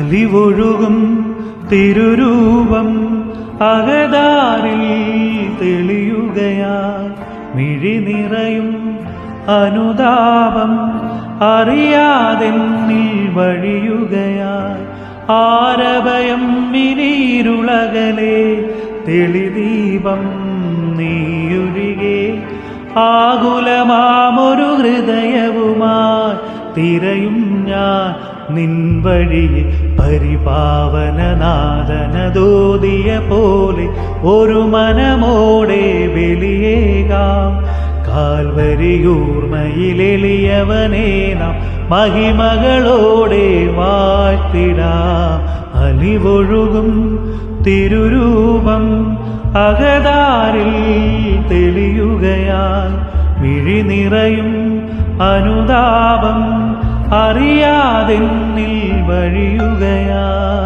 അലിവൊഴുകും തിരുരൂപം അകതാരിൽ തെളിയുകയാ മിഴി നിറയും അനുതാപം അറിയാതെ വഴിയുകയാ ആരഭയം മിനീരുളകലെ തെളിദീപം നീയൊഴികെ ആകുലമാമൊരു ഹൃദയവുമായി തിരയും ഞാൻ നിൻ വഴിയെ പരിപാവനനാദനദോതിയ പോലെ ഒരു മനമോടെ വെളിയേകാം. കാൽവരിയൂർമയിലെളിയവനേ നാം മഹിമകളോടെ വാഴ്ത്തിടാം. അലിവൊഴുകും തിരുരൂപം അകതാരിൽ തെളിയുകയാൽ മിഴി നിറയും അനുതാപം അറിയാതെന്നിൽ വഴിയുകയാ.